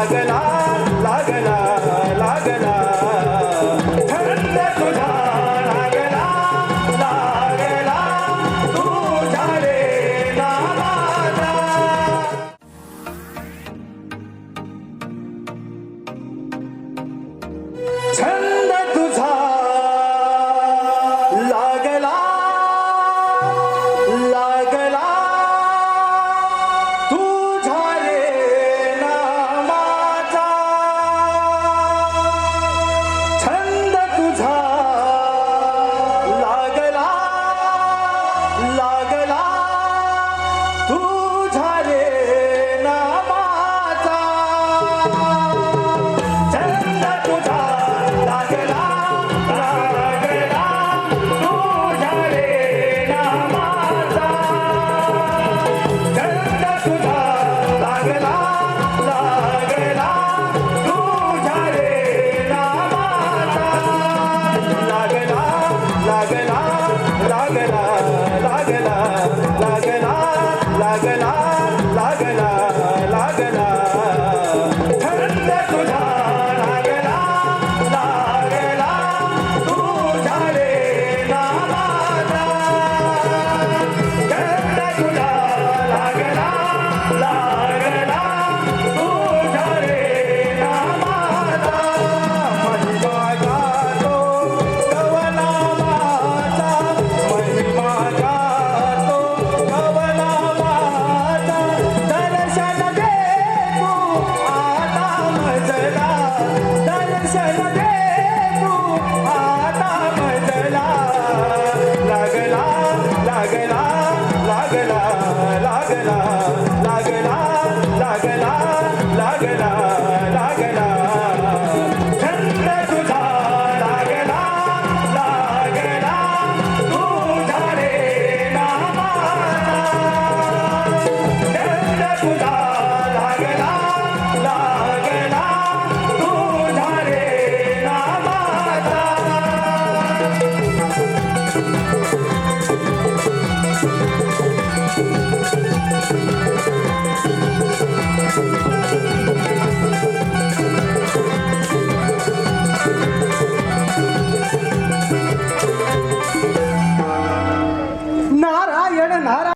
பகலா लागला लागला लागला लागला लागला लागला. लागला लागला.